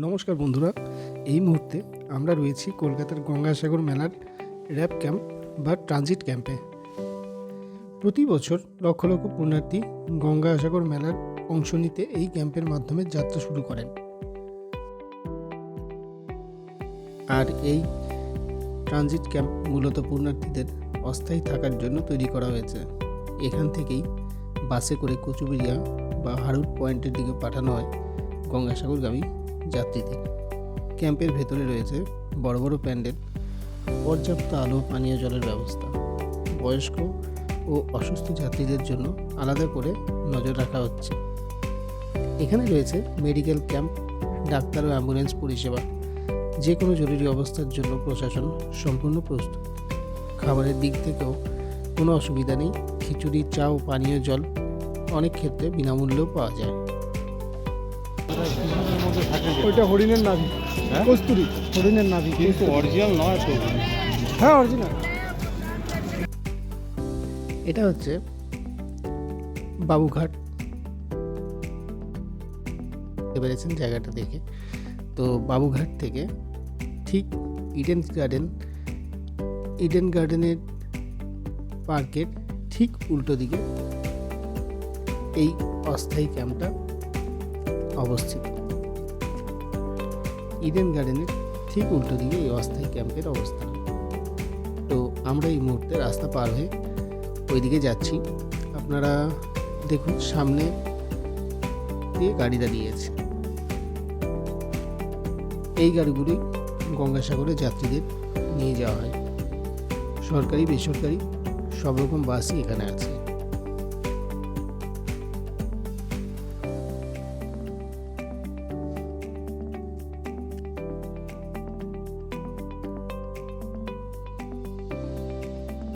নমস্কার বন্ধুরা, এই মুহূর্তে আমরা রয়েছি কলকাতার গঙ্গাসাগর মেলার র্যাপ ক্যাম্প বা ট্রানজিট ক্যাম্পে। প্রতি বছর লক্ষ লক্ষ পুণ্যার্থী গঙ্গাসাগর মেলার অংশ নিতে এই ক্যাম্পের মাধ্যমে যাত্রা শুরু করেন। আর এই ট্রানজিট ক্যাম্প মূলত পুণ্যার্থীদের অস্থায়ী থাকার জন্য তৈরি করা হয়েছে। এখান থেকেই বাসে করে কচুবেরিয়া বা হারুট পয়েন্টের দিকে পাঠানো হয় গঙ্গাসাগরগামী যাত্রীদের। ক্যাম্পের ভেতরে রয়েছে বড় বড় প্যান্ডেল, পর্যাপ্ত আলো, পানীয় জলের ব্যবস্থা। বয়স্ক ও অসুস্থ যাত্রীদের জন্য আলাদা করে নজর রাখা হচ্ছে। এখানে রয়েছে মেডিকেল ক্যাম্প, ডাক্তার ও অ্যাম্বুলেন্স পরিষেবা। যে কোনো জরুরি অবস্থার জন্য প্রশাসন সম্পূর্ণ প্রস্তুত। খাবারের দিক থেকেও কোনো অসুবিধা নেই। খিচুড়ি, চা ও পানীয় জল অনেক ক্ষেত্রে বিনামূল্যেও পাওয়া যায়। ওইটা হরিণের নাভি। হ্যাঁ? কস্তুরি হরিণের নাভি। কিন্তু অরিজিনাল নয় তো। হ্যাঁ অরিজিনাল এটা হচ্ছে বাবুঘাট। পেরেছেন জায়গাটা দেখে। তো বাবুঘাট থেকে ঠিক ইডেন গার্ডেন ইডেন গার্ডেনের পার্কের ঠিক উল্টো দিকে এই অস্থায়ী ক্যাম্পটা অবস্থিত। ইডেন গার্ডেনের ঠিক উল্টো দিকে এই অস্থায়ী ক্যাম্পের অবস্থান তো আমরা এই মুহূর্তে রাস্তা পার হয়ে ওইদিকে যাচ্ছি। আপনারা দেখুন, সামনে দিয়ে গাড়ি দাঁড়িয়ে আছে এই গাড়িগুলি গঙ্গাসাগরে যাত্রীদের নিয়ে যাওয়া হয়। সরকারি, বেসরকারি, সব রকম বাসই এখানে আছে।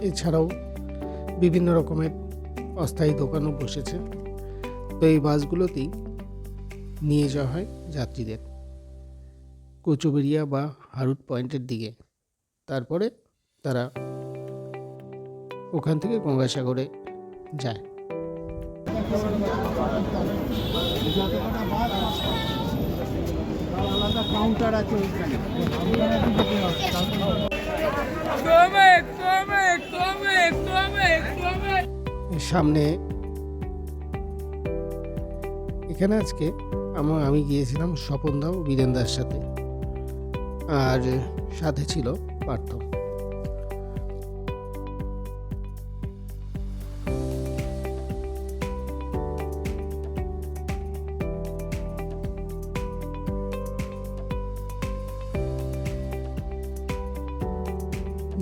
এছাড়াও বিভিন্ন রকমের অস্থায়ী দোকানও বসেছে। তো এই বাসগুলোতেই নিয়ে যাওয়া হয় যাত্রীদের। কোচুবেরিয়া বা হারুট পয়েন্টের দিকে। তারপরে তারা ওখান থেকে গঙ্গাসাগরে যায়। কাউন্টার আছে সামনে এখানে আজকে আমার আমি গিয়েছিলাম স্বপন দাও বীরেন্দার সাথে। আর সাথে ছিল পার্থ।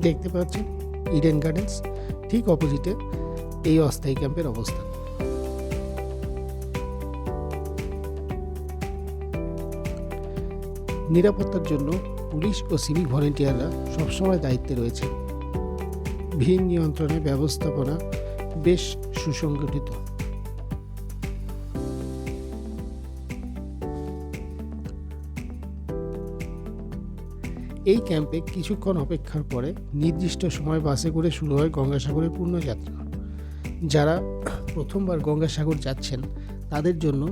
দেখতে পাচ্ছেন ইডেন গার্ডেন্স ঠিক অপোজিটে এই অস্থায়ী ক্যাম্পের অবস্থান নিরাপত্তার জন্য পুলিশ ও সিভিক ভলেন্টিয়াররা সবসময় দায়িত্বে রয়েছে। ভিড় নিয়ন্ত্রণে ব্যবস্থাপনা বেশ সুসংগঠিত। এই ক্যাম্পে কিছুক্ষণ অপেক্ষার পরে নির্দিষ্ট সময় বাসে করে শুরু হয় গঙ্গাসাগরের পূর্ণযাত্রা। যারা প্রথমবার গঙ্গাসাগর যাচ্ছেন, তাদের জন্য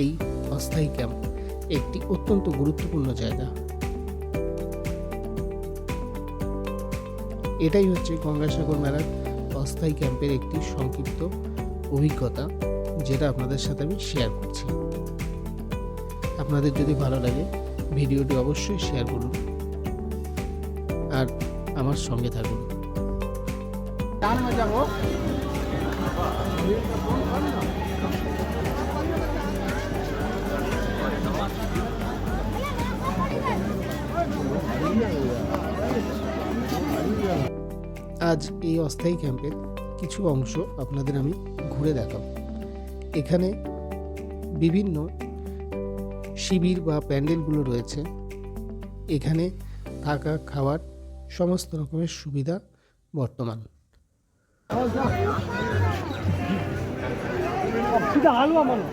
এই অস্থায়ী ক্যাম্প একটি অত্যন্ত গুরুত্বপূর্ণ জায়গা। এটাই হচ্ছে গঙ্গাসাগর মেলার অস্থায়ী ক্যাম্পের একটি সংক্ষিপ্ত অভিজ্ঞতা, যেটা আপনাদের সাথে আমি শেয়ার করছি। আপনাদের যদি ভালো লাগে, ভিডিওটি অবশ্যই শেয়ার করুন। আমার সঙ্গে থাকুন। আজ এই অস্থায়ী ক্যাম্পের কিছু অংশ আপনাদের আমি ঘুরে দেখাবো। এখানে বিভিন্ন শিবির বা প্যান্ডেলগুলো রয়েছে। এখানে থাকা, খাওয়ার সমস্ত রকমের সুবিধা বর্তমান। মানো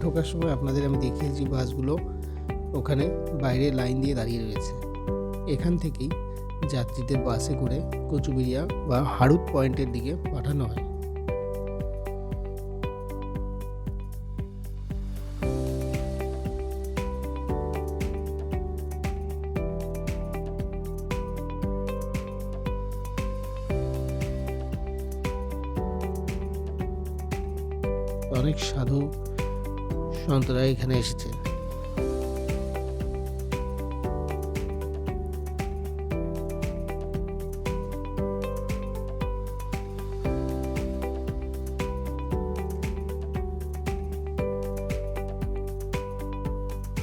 ঢোকার সময় আপনাদের আমি দেখিয়েছি বাসগুলো ওখানে বাইরে লাইন দিয়ে দাঁড়িয়ে রয়েছে। এখান থেকেই যাত্রীদের বাসে করে কচুবিড়িয়া বা হাড়ুদ পয়েন্টের দিকে পাঠানো হয়। অনেক সাধু সন্তরা এখানে এসেছে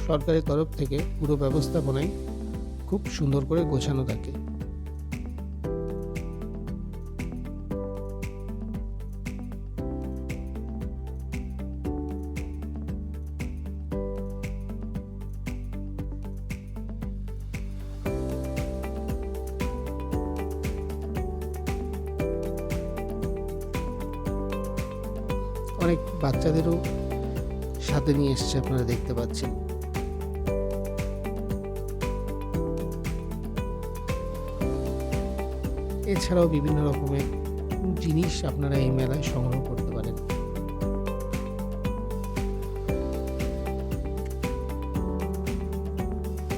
সরকারের তরফ থেকে পুরো ব্যবস্থাপনায় খুব সুন্দর করে গোছানো থাকে। অনেক বাচ্চাদেরও সাথে নিয়ে এসছে আপনারা দেখতে পাচ্ছেন। এছাড়াও বিভিন্ন রকমের জিনিস আপনারা এই মেলায় সংগ্রহ করতে পারেন।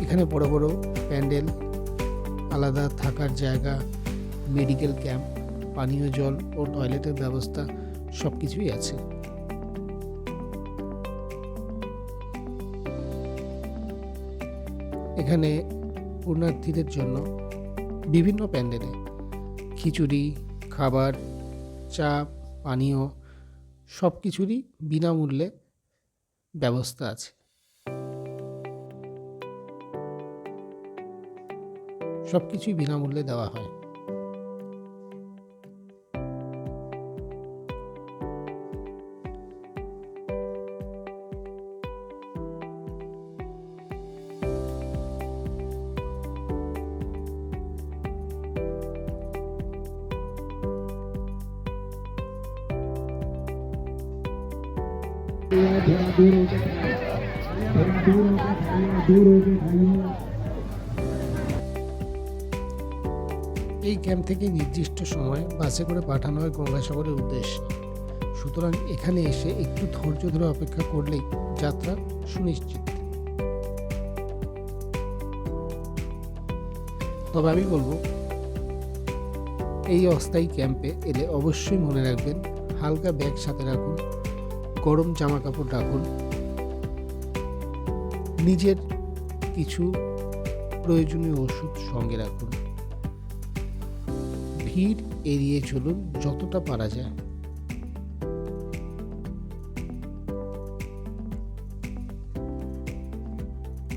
এখানে বড় বড় প্যান্ডেল, আলাদা থাকার জায়গা, মেডিকেল ক্যাম্প, পানীয় জল ও টয়লেটের ব্যবস্থা সব কিছুই আছে। এখানে পুণ্যার্থীদের জন্য বিভিন্ন প্যান্ডেলে খিচুড়ি খাবার চা পানীয় সব কিছুরই বিনামূল্যে ব্যবস্থা আছে। সব কিছুই বিনামূল্যে দেওয়া হয়। এই ক্যাম্প থেকে নির্দিষ্ট সময় বাসে করে পাঠানো হয় গঙ্গাসাগরের উদ্দেশ্যে। সুতরাং এখানে এসে একটু ধৈর্য ধরে অপেক্ষা করলেই যাত্রা সুনিশ্চিত। তবে আমি বলব, এই অস্থায়ী ক্যাম্পে এলে অবশ্যই মনে রাখবেন, হালকা ব্যাগ সাথে রাখুন গরম জামা কাপড় রাখুন। নিজের কিছু প্রয়োজনীয় ওষুধ সঙ্গে রাখুন। ভিড় এড়িয়ে চলুন যতটা পারা যায়।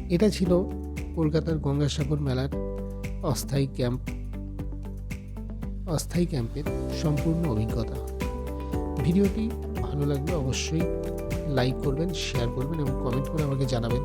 এটা ছিল কলকাতার গঙ্গাসাগর মেলার অস্থায়ী ক্যাম্প। অস্থায়ী ক্যাম্পের সম্পূর্ণ অভিজ্ঞতা। ভিডিওটি ভালো লাগলে অবশ্যই লাইক করবেন শেয়ার করবেন এবং কমেন্ট করে আমাকে জানাবেন।